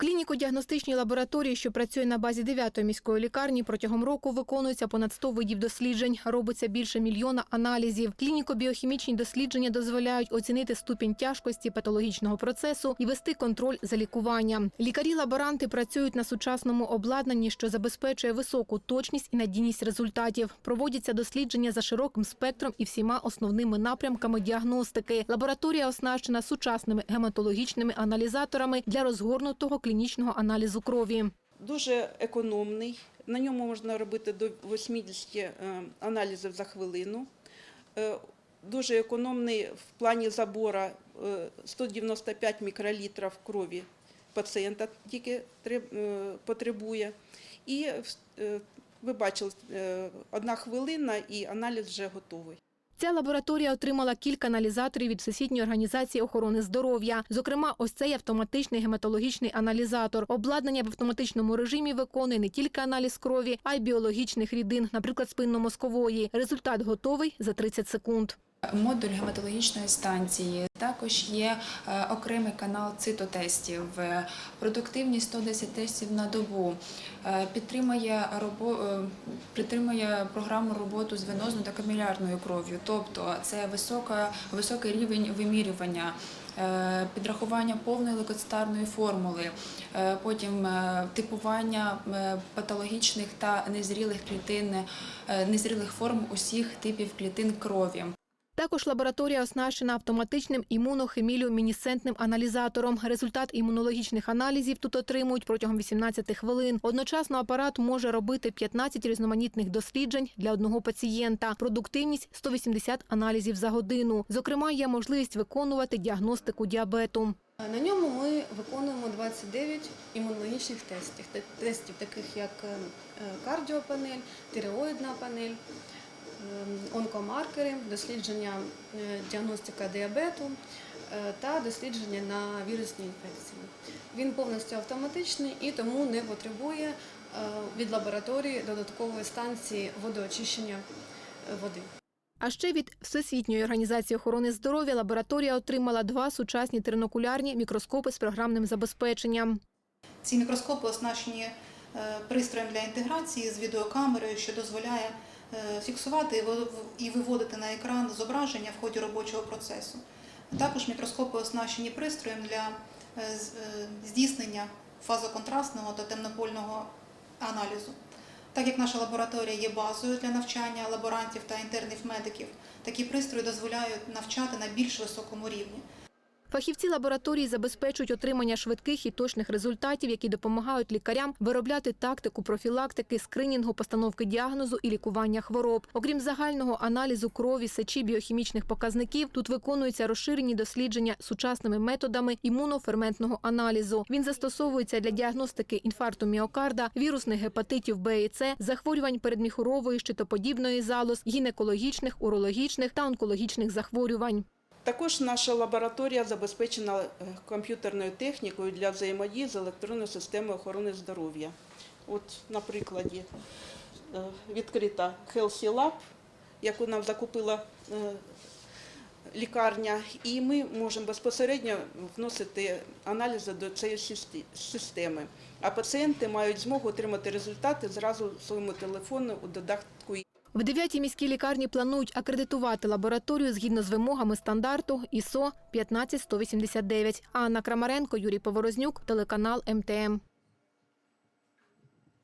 клініко-діагностичній лабораторії, що працює на базі 9-ї міської лікарні, протягом року виконується понад 100 видів досліджень. Робиться більше мільйона аналізів. Клініко-біохімічні дослідження дозволяють оцінити ступінь тяжкості патологічного процесу і вести контроль за лікуванням. Лікарі-лаборанти працюють на сучасному обладнанні, що забезпечує високу точність і надійність результатів. Проводяться дослідження за широким спектром і всіма основними напрямками діагностики. Лабораторія оснащена сучасними гематологічними аналізаторами для розгорнутого клінічного аналізу крові. Дуже економний. На ньому можна робити до 80 е, аналізів за хвилину. Е, Дуже економний в плані забора е, 195 мікролітрів крові пацієнта тільки е, потребує. І е, ви бачили, е, одна хвилина і аналіз вже готовий. Ця лабораторія отримала кілька аналізаторів від Всесвітньої організації охорони здоров'я. Зокрема, ось цей автоматичний гематологічний аналізатор. Обладнання в автоматичному режимі виконує не тільки аналіз крові, а й біологічних рідин, наприклад, спинномозкової. Результат готовий за 30 секунд. Модуль гематологічної станції. Також є е, окремий канал цитотестів, е, продуктивність 110 тестів на добу. Е, Підтримує, робо, підтримує програму роботу з венозною та капілярною кров'ю, тобто це висока, високий рівень вимірювання. Підрахування повної лейкоцитарної формули, потім типування патологічних та незрілих клітин, незрілих форм усіх типів клітин крові. Також лабораторія оснащена автоматичним імунохеміліомінісцентним аналізатором. Результат імунологічних аналізів тут отримують протягом 18 хвилин. Одночасно апарат може робити 15 різноманітних досліджень для одного пацієнта. Продуктивність 180 аналізів за годину. Зокрема, є можливість виконувати діагностику діабету. На ньому ми виконуємо 29 імунологічних тестів, тестів таких як е, кардіопанель, тиреоїдна панель, онкомаркери, дослідження е, діагностика діабету е, та дослідження на вірусні інфекції. Він повністю автоматичний і тому не потребує е, від лабораторії додаткової станції водоочищення води. А ще від Всесвітньої організації охорони здоров'я лабораторія отримала два сучасні тринокулярні мікроскопи з програмним забезпеченням. Ці мікроскопи оснащені пристроєм для інтеграції з відеокамерою, що дозволяє фіксувати і виводити на екран зображення в ході робочого процесу. Також мікроскопи оснащені пристроєм для е, е, здійснення фазоконтрастного та темнопольного аналізу. Так як наша лабораторія є базою для навчання лаборантів та інтернів медиків, такі пристрої дозволяють навчати на більш високому рівні. Фахівці лабораторії забезпечують отримання швидких і точних результатів, які допомагають лікарям виробляти тактику профілактики, скринінгу, постановки діагнозу і лікування хвороб. Окрім загального аналізу крові, сечі, біохімічних показників, тут виконуються розширені дослідження сучасними методами імуноферментного аналізу. Він застосовується для діагностики інфаркту міокарда, вірусних гепатитів Б і С, захворювань передміхурової, щитоподібної залоз, гінекологічних, урологічних та онкологічних захворювань. Також наша лабораторія забезпечена е, комп'ютерною технікою для взаємодії з електронною системою охорони здоров'я. От, на прикладі е, відкрита Healthy Lab, яку нам закупила е, лікарня, і ми можемо безпосередньо вносити аналізи до цієї системи. А пацієнти мають змогу отримати результати зразу в своєму телефону у додатку В 9-й міській лікарні планують акредитувати лабораторію згідно з вимогами стандарту ІСО 15189. Анна Крамаренко, Юрій Поворознюк, телеканал МТМ.